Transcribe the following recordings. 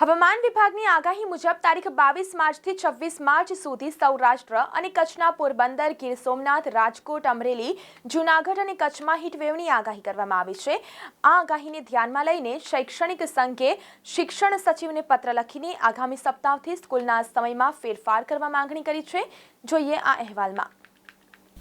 હવામાન વિભાગની આગાહી મુજબ તારીખ બાવીસ માર્ચથી છવ્વીસ માર્ચ સુધી સૌરાષ્ટ્ર અને કચ્છના પોરબંદર, ગીર સોમનાથ, રાજકોટ, અમરેલી, જૂનાગઢ અને કચ્છમાં હીટવેવની આગાહી કરવામાં આવી છે. આ આગાહીને ધ્યાનમાં લઈને શૈક્ષણિક સંઘે શિક્ષણ સચિવને પત્ર લખીને આગામી સપ્તાહથી સ્કૂલના સમયમાં ફેરફાર કરવા માંગણી કરી છે. જોઈએ આ અહેવાલમાં.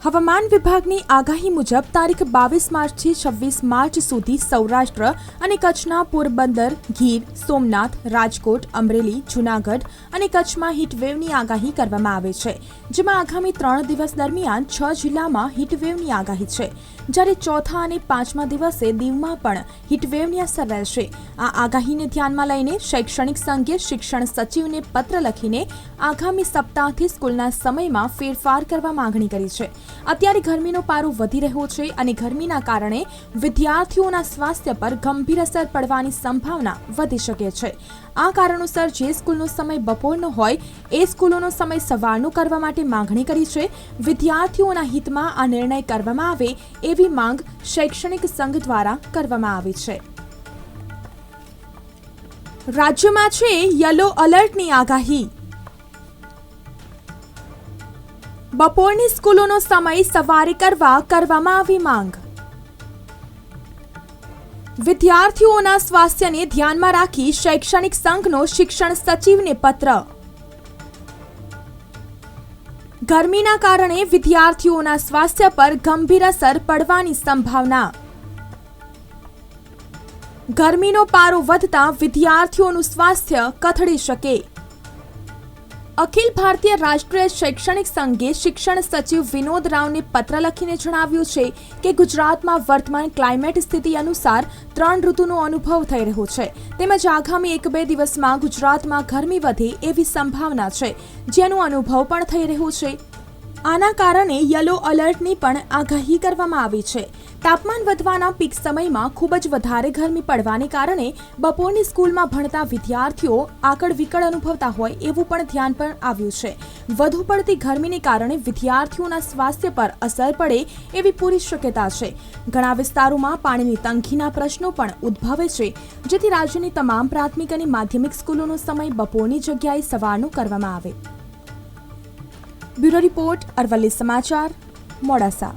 હવામાન વિભાગની આગાહી મુજબ તારીખ બાવીસ માર્ચથી છવ્વીસ માર્ચ સુધી સૌરાષ્ટ્ર અને કચ્છના પોરબંદર, ગીર, સોમનાથ, રાજકોટ, અમરેલી, જૂનાગઢ અને કચ્છમાં હીટવેવની આગાહી કરવામાં આવે છે, જેમાં આગામી ત્રણ દિવસ દરમિયાન છ જિલ્લામાં હીટવેવની આગાહી છે. જ્યારે ચોથા અને પાંચમા દિવસે દીવમાં પણ હીટવેવની અસર રહેશે. આ આગાહીને ધ્યાનમાં લઈને શૈક્ષણિક સંઘે શિક્ષણ સચિવને પત્ર લખીને આગામી સપ્તાહથી સ્કૂલના સમયમાં ફેરફાર કરવા માંગણી કરી છે. અત્યારે ગરમીનો પારો વધી રહ્યો છે અને ગરમીના કારણે વિદ્યાર્થીઓના સ્વાસ્થ્ય પર ગંભીર અસર પડવાની સંભાવના વધી શકે છે. આ કારણોસર જે સ્કૂલનો સમય બપોરનો હોય, એ સ્કૂલોનો સમય સવારનો કરવા માટે માંગણી કરી છે. વિદ્યાર્થીઓના હિતમાં આ નિર્ણય કરવામાં આવે એવી માંગ શૈક્ષણિક સંઘ દ્વારા કરવામાં આવી છે. રાજ્યમાં છે યલો અલર્ટની આગાહી. બપોરની સ્કૂલોનો સમય સવારે કરવા કરવામાં આવી માંગ. વિદ્યાર્થીઓના સ્વાસ્થ્યને ધ્યાનમાં રાખી શૈક્ષણિક સંઘનો શિક્ષણ સચિવને પત્ર. ગરમીના કારણે વિદ્યાર્થીઓના સ્વાસ્થ્ય પર ગંભીર અસર પડવાની સંભાવના. ગરમીનો પારો વધતા વિદ્યાર્થીઓનું સ્વાસ્થ્ય કથળી શકે. અખિલ ભારતીય રાષ્ટ્રીય શૈક્ષણિક સંઘે શિક્ષણ સચિવ વિનોદ રાવને પત્ર લખીને જણાવ્યું છે કે ગુજરાતમાં વર્તમાન ક્લાઇમેટ સ્થિતિ અનુસાર ત્રણ ઋતુનો અનુભવ થઈ રહ્યો છે. તેમજ આગામી એક બે દિવસમાં ગુજરાતમાં ગરમી વધે એવી સંભાવના છે, જેનો અનુભવ પણ થઈ રહ્યો છે. આના કારણે યલો અલર્ટની પણ આગાહી કરવામાં આવી છે. તાપમાન વધવાના પીક સમયમાં ખૂબ જ વધારે ગરમી પડવાને કારણે બપોરની સ્કૂલમાં ભણતા વિદ્યાર્થીઓ આકળ વિકળ અનુભવતા હોય એવું પણ ધ્યાન પર આવ્યું છે. વધુ પડતી ગરમીને કારણે વિદ્યાર્થીઓના સ્વાસ્થ્ય પર અસર પડે એવી પૂરી શક્યતા છે. ઘણા વિસ્તારોમાં પાણીની તંગીના પ્રશ્નો પણ ઉદ્ભવે છે, જેથી રાજ્યની તમામ પ્રાથમિક અને માધ્યમિક સ્કૂલોનો સમય બપોરની જગ્યાએ સવારનો કરવામાં આવે. બ્યુરો રિપોર્ટ, અરવલ્લી સમાચાર, મોડાસા.